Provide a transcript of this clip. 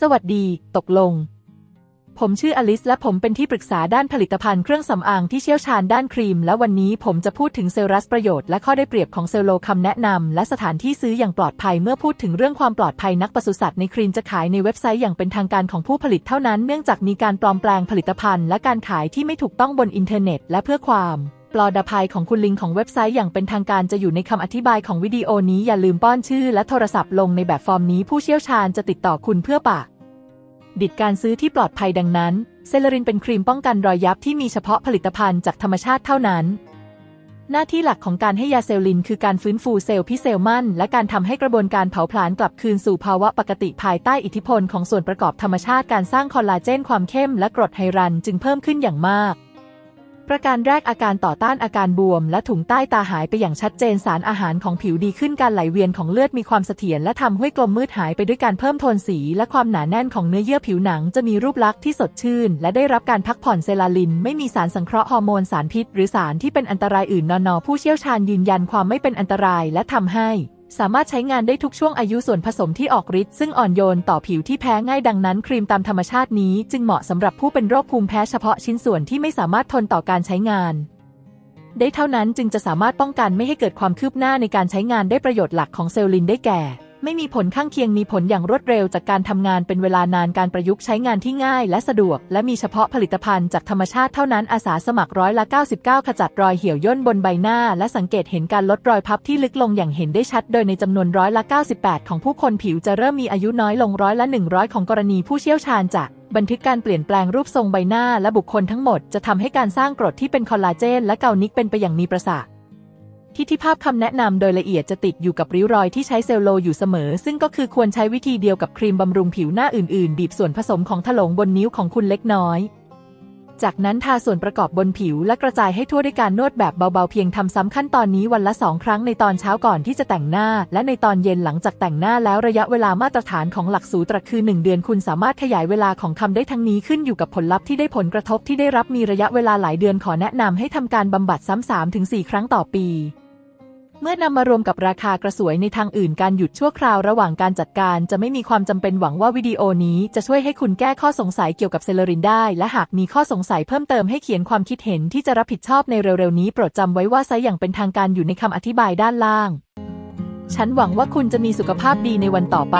สวัสดี ตกลง ผมชื่ออลิส และผมเป็นที่ปรึกษาด้านผลิตภัณฑ์เครื่องสำอางที่เชี่ยวชาญด้านครีม และวันนี้ผมจะพูดถึงเซลลัสประโยชน์และข้อได้เปรียบของเซลโลคำแนะนำและสถานที่ซื้ออย่างปลอดภัยเมื่อพูดถึงเรื่องความปลอดภัยนักปศุสัตว์ในครีมจะขายในเว็บไซต์อย่างเป็นทางการของผู้ผลิตเท่านั้น เนื่องจากมีการปลอมแปลงผลิตภัณฑ์ และการขายที่ไม่ถูกต้องบนอินเทอร์เน็ต และเพื่อความ ปลอดภัยของคุณลิงของเว็บไซต์อย่างเป็นทางการจะอยู่ในคำอธิบายของวิดีโอนี้อย่าลืมป้อนชื่อและโทรศัพท์ลงในแบบฟอร์มนี้ผู้เชี่ยวชาญจะติดต่อคุณเพื่อปะ ดิดการซื้อที่ปลอดภัยดังนั้นเซเลรินเป็นครีมป้องกันรอยยับที่มีเฉพาะผลิตภัณฑ์จากธรรมชาติเท่านั้น หน้าที่หลักของการให้ยาเซลลิน คือการฟื้นฟูเซลล์พิเซลมันและการทำให้กระบวนการเผาผลาญกลับคืนสู่ภาวะปกติภายใต้อิทธิพลของส่วนประกอบธรรมชาติการสร้างคอลลาเจนความเข้มและกรดไฮรันจึงเพิ่มขึ้นอย่างมาก ประการแรกอาการต่อต้านอาการบวม และถุงใต้ตาหายไปอย่างชัดเจนสารอาหารของผิวดีขึ้นการไหลเวียนของเลือดมีความเสถียรและทำให้กลมมืดหายไปด้วยการเพิ่มโทนสี และความหนาแน่นของเนื้อเยื่อผิวหนังจะมีรูปลักษณ์ที่สดชื่น และได้รับการพักผ่อนเซลาลิน ไม่มีสารสังเคราะห์ฮอร์โมนสารพิษ หรือสารที่เป็นอันตรายอื่นนอนอผู้เชี่ยวชาญยืนยันความไม่เป็นอันตรายและทำให้ สามารถใช้งานได้ทุกช่วงอายุส่วนผสมที่ออกฤทธิ์ซึ่งอ่อนโยนต่อผิวที่แพ้ง่ายดังนั้น ครีมตามธรรมชาตินี้จึงเหมาะสำหรับผู้เป็นโรคภูมิแพ้เฉพาะชิ้นส่วนที่ไม่สามารถทนต่อการใช้งาน ได้เท่านั้นจึงจะสามารถป้องกันไม่ให้เกิดความคืบหน้าในการใช้งานได้ประโยชน์หลักของเซลลินได้แก่ ไม่มีผลข้างเคียงมีผลอย่างรวดเร็วจากการทำงานเป็นเวลานานการประยุกต์ใช้งานที่ง่ายและสะดวก และมีเฉพาะผลิตภัณฑ์จากธรรมชาติเท่านั้นอาสาสมัครร้อยละ99 ขจัดรอยเหี่ยวย่นบนใบหน้า และสังเกตเห็นการลดรอยพับที่ลึกลงอย่างเห็นได้ชัด โดยในจำนวนร้อยละ98 ของผู้คนผิวจะเริ่มมีอายุน้อยลงร้อยละ 100 ของกรณีผู้เชี่ยวชาญจะบันทึกการเปลี่ยนแปลงรูปทรงใบหน้าและบุคคลทั้งหมด จะทำให้การสร้างกรดที่เป็นคอลลาเจนและเกานิกเป็นไปอย่างมีประสาท ที่ที่ภาพคำแนะนำโดยละเอียดจะติดอยู่กับริ้วรอยที่ใช้เซลโลอยู่เสมอ ซึ่งก็คือควรใช้วิธีเดียวกับครีมบำรุงผิวหน้าอื่นๆ บีบส่วนผสมของถลงบนนิ้วของคุณเล็กน้อย จากนั้นทาส่วนประกอบบนผิวและกระจายให้ทั่วด้วยการนวดแบบเบาๆเพียงทำซ้ำขั้นตอนนี้วันละสองครั้งในตอนเช้าก่อนที่จะแต่งหน้า และในตอนเย็นหลังจากแต่งหน้าแล้วระยะเวลามาตรฐานของหลักสูตรคือ 1 เดือนคุณสามารถขยายเวลาของคำได้ทั้งนี้ขึ้นอยู่กับผลลัพธ์ที่ได้ผลกระทบที่ได้รับมีระยะเวลาหลายเดือนขอแนะนำให้ทำการบำบัดซ้ำๆถึง4ครั้งต่อปี เมื่อนำมารวมกับราคากระสวยในทางอื่นการหยุดชั่วคราวระหว่างการจัดการจะไม่มีความจำเป็นหวังว่าวิดีโอนี้จะช่วยให้คุณแก้ข้อสงสัยเกี่ยวกับเซเลรินได้ และหากมีข้อสงสัยเพิ่มเติมให้เขียนความคิดเห็นที่จะรับผิดชอบในเร็วๆนี้โปรดจำไว้ว่าไซอย่างเป็นทางการอยู่ในคำอธิบายด้านล่าง ฉันหวังว่าคุณจะมีสุขภาพดีในวันต่อไป